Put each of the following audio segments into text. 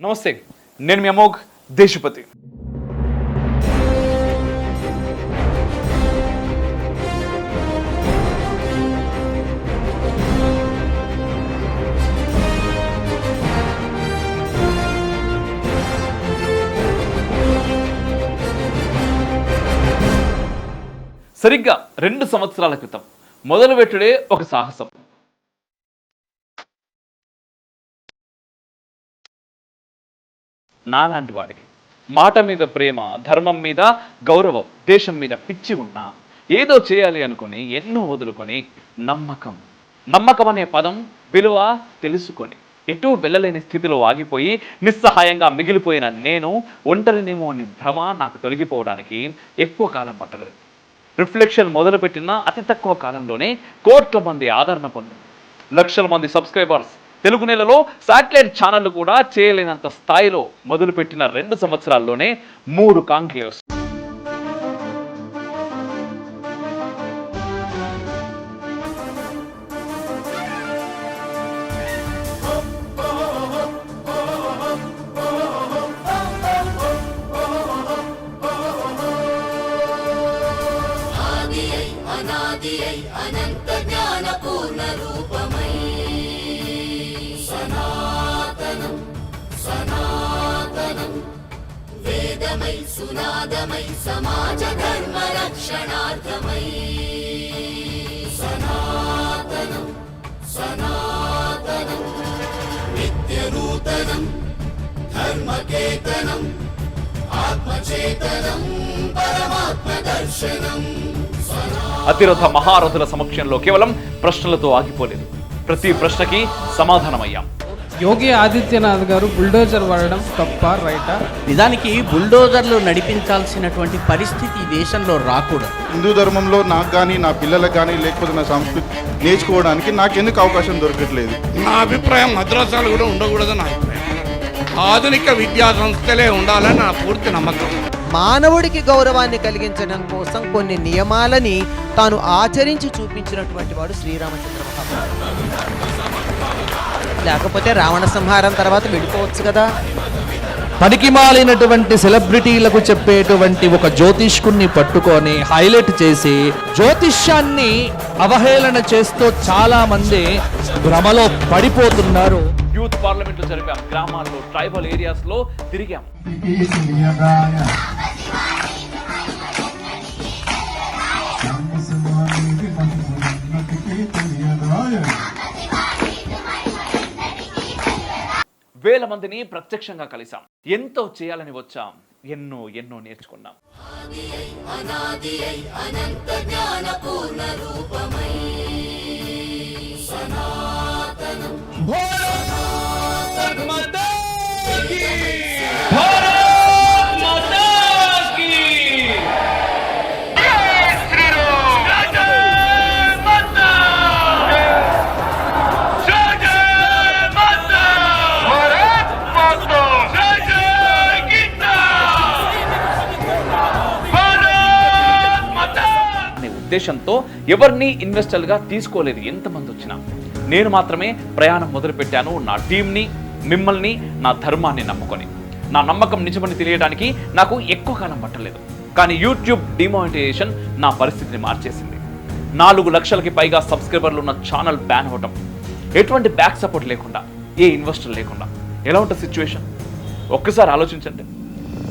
నమస్తే నేను మీ అమోఘ్ దేశపతి. సరిగ్గా రెండు సంవత్సరాల క్రితం మొదలుపెట్టుడే ఒక సాహసం. నాలాంటి వాడికి. మాట మీద ప్రేమ ధర్మం మీద గౌరవం దేశం మీద పిచ్చి ఉన్నా ఏదో చేయాలి అనుకొని ఎన్నో వదులుకొని నమ్మకం. నమ్మకం అనే పదం విలువ తెలుసుకొని ఎటూ వెళ్ళలేని స్థితిలో ఆగిపోయి నిస్సహాయంగా మిగిలిపోయిన నేను ఒంటరినేమో అని భ్రమ నాకు తొలగిపోవడానికి ఎక్కువ కాలం పట్టలేదు రిఫ్లెక్షన్ మొదలుపెట్టిన అతి తక్కువ కాలంలోనే కోట్ల మంది ఆదరణ పొంది లక్షల మంది సబ్స్క్రైబర్స్ తెలుగు నెలలో శాటిలైట్ ఛానళ్ళు కూడా చేయలేనంత స్థాయిలో మొదలుపెట్టిన రెండు సంవత్సరాల్లోనే మూడు కాంక్లేవ్స్. అనాదియై అనంత వేదమై సునాదమై సమాజ ధర్మ రక్షణార్థమై సనాతనం సనాతనం నిత్యనూతనం ధర్మకేతనం ఆత్మచేతనం పరమాత్మ దర్శనం అతిరథ మహారథుల సమక్షంలో కేవలం ప్రశ్నలతో ఆగిపోలేదు. ప్రతి ప్రశ్నకి సమాధానమయ్యాం. యోగి ఆదిత్యనాథ్ గారు బుల్డోజర్ వాడడం తప్ప రైటా? నిజానికి బుల్డోజర్లు నడిపించాల్సినటువంటి పరిస్థితి ఈ దేశంలో రాకూడదు. హిందూ ధర్మంలో నాకు కానీ నా పిల్లలకు కానీ లేకపోతే నా సంస్కృతి నేర్చుకోవడానికి నాకెందుకు అవకాశం దొరకట్లేదు. నా అభిప్రాయం మద్రాసాలు కూడా ఉండకూడదని నా అభిప్రాయం. ఆధునిక విద్యా సంస్థలే ఉండాలని నా పూర్తి నమ్మకం. మానవుడికి గౌరవాన్ని కలిగించడం కోసం కొన్ని నియమాలని తాను ఆచరించి చూపించినటువంటి వాడు శ్రీరామచంద్ర మహాప్రభు. లేకపోతే రావణ సంహారం తర్వాత వెళ్ళిపోవచ్చు కదా. పనికిమాలినటువంటి సెలబ్రిటీలకు చెప్పేటువంటి ఒక జ్యోతిష్కుణ్ణి పట్టుకొని హైలైట్ చేసి జ్యోతిష్యాన్ని అవహేళన చేస్తూ చాలా మంది భ్రమలో పడిపోతున్నారు. యూత్ పార్లమెంట్లో జరిపాం. గ్రామాల్లో ట్రైబల్ ఏరియాస్లో తిరిగాం. వేల మందిని ప్రత్యక్షంగా కలిసాం. ఎంతో చేయాలని వచ్చాం. ఎన్నో ఎన్నో నేర్చుకున్నాం. సనాతనం. ఉద్దేశంతో ఎవరిని ఇన్వెస్టర్లుగా తీసుకోలేదు ఎంతమంది వచ్చినా. నేను మాత్రమే ప్రయాణం మొదలుపెట్టాను నా టీంని మిమ్మల్ని నా ధర్మాన్ని నమ్ముకొని. నా నమ్మకం నిజమని తెలియడానికి నాకు ఎక్కువ కాలం పట్టలేదు. కానీ యూట్యూబ్ డిమానిటైజేషన్ నా పరిస్థితిని మార్చేసింది. నాలుగు లక్షలకి పైగా సబ్స్క్రైబర్లు ఉన్న ఛానల్ బ్యాన్ అవ్వటం. ఎటువంటి బ్యాక్ సపోర్ట్ లేకుండా ఏ ఇన్వెస్టర్ లేకుండా. ఎలా ఉంటుంది సిచ్యువేషన్? ఒక్కసారి ఆలోచించండి.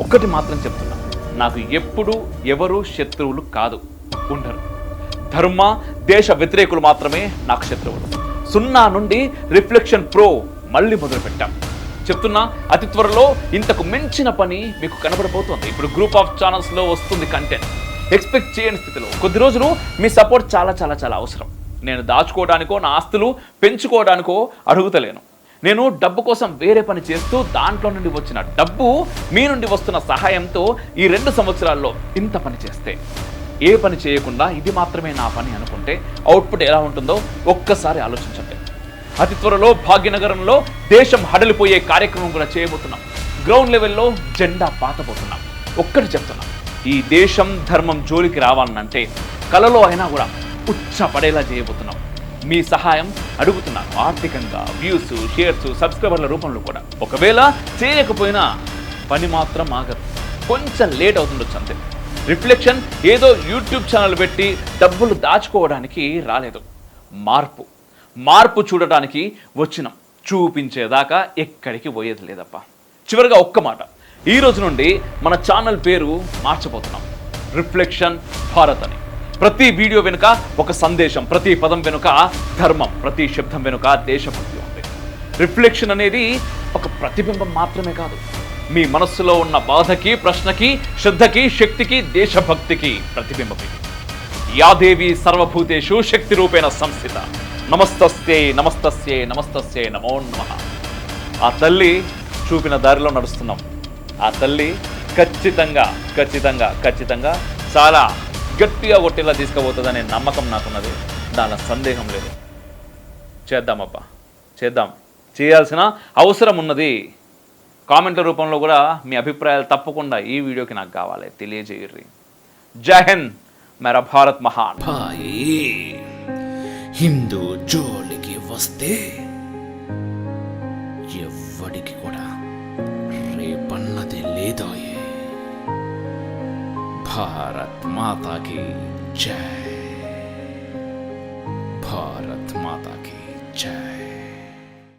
ఒక్కటి మాత్రం చెప్తున్నా. నాకు ఎప్పుడు ఎవరు శత్రువులు కాదు. ఉండరు. ధర్మ దేశ వ్యతిరేకులు మాత్రమే నాకు శత్రువులు. సున్నా నుండి రిఫ్లెక్షన్ ప్రో మళ్ళీ మొదలుపెట్టాం. చెప్తున్నా అతి త్వరలో ఇంతకు మించిన పని మీకు కనబడబోతోంది. ఇప్పుడు గ్రూప్ ఆఫ్ ఛానల్స్లో వస్తుంది కంటెంట్ ఎక్స్పెక్ట్ చేయని స్థితిలో. కొద్ది రోజులు మీ సపోర్ట్ చాలా చాలా చాలా అవసరం. నేను దాచుకోవడానికో నా ఆస్తులు పెంచుకోవడానికో అడుగుతలేను. నేను డబ్బు కోసం వేరే పని చేస్తూ దాంట్లో నుండి వచ్చిన డబ్బు మీ నుండి వస్తున్న సహాయంతో ఈ రెండు సంవత్సరాల్లో ఇంత పని చేస్తే. ఏ పని చేయకుండా ఇది మాత్రమే నా పని అనుకుంటే అవుట్పుట్ ఎలా ఉంటుందో ఒక్కసారి ఆలోచించండి. అతి త్వరలో భాగ్యనగరంలో దేశం హడలిపోయే కార్యక్రమం కూడా చేయబోతున్నాం. గ్రౌండ్ లెవెల్లో జెండా పాతబోతున్నాం. ఒక్కటి చెప్తున్నాం. ఈ దేశం ధర్మం జోలికి రావాలనంటే కలలో అయినా కూడా ఉచ్చపడేలా చేయబోతున్నాం. మీ సహాయం అడుగుతున్నాను ఆర్థికంగా వ్యూస్ షేర్స్ సబ్స్క్రైబర్ల రూపంలో కూడా. ఒకవేళ చేయకపోయినా పని మాత్రం ఆగదు. కొంచెం లేట్ అవుతుండొచ్చు అంతే. రిఫ్లెక్షన్ ఏదో యూట్యూబ్ ఛానల్ పెట్టి డబ్బులు దాచుకోవడానికి రాలేదు. మార్పు. మార్పు చూడటానికి వచ్చినాం. చూపించేదాకా ఎక్కడికి పోయేది లేదప్ప. చివరిగా ఒక్క మాట. ఈ రోజు నుండి మన ఛానల్ పేరు మార్చబోతున్నాం. రిఫ్లెక్షన్ భారత్ అని. ప్రతి వీడియో వెనుక ఒక సందేశం ప్రతి పదం వెనుక ధర్మం ప్రతి శబ్దం వెనుక దేశభక్తి ఉంది. రిఫ్లెక్షన్ అనేది ఒక ప్రతిబింబం మాత్రమే కాదు. మీ మనస్సులో ఉన్న బాధకి ప్రశ్నకి శ్రద్ధకి శక్తికి దేశభక్తికి ప్రతిబింబం ఇది యాదేవి సర్వభూతేషు శక్తి రూపేణ సంస్థిత. నమస్తస్యే నమస్తస్యే నమస్తస్యే నమో నమ. ఆ తల్లి చూపిన దారిలో నడుస్తున్నాం. ఆ తల్లి ఖచ్చితంగా ఖచ్చితంగా ఖచ్చితంగా చాలా గట్టిగా కొట్టేలా తీసుకుపోతుందనే నమ్మకం నాకున్నది. దాని సందేహం లేదు. చేద్దామబ్బా. చేద్దాం. చేయాల్సిన అవసరం ఉన్నది. కామెంట్ల రూపంలో కూడా మీ అభిప్రాయాలు తప్పకుండా ఈ వీడియోకి నాకు కావాలి. తెలియజేయర్రి జహన్ హింద్. మేరా భారత్ మహాన్. హిందూ జోలికి వస్తే ఎవ్వడికి కూడా రేపన్నది లేదాయే. భారత్ మాతాకి జై. భారత్ మాతాకి జై.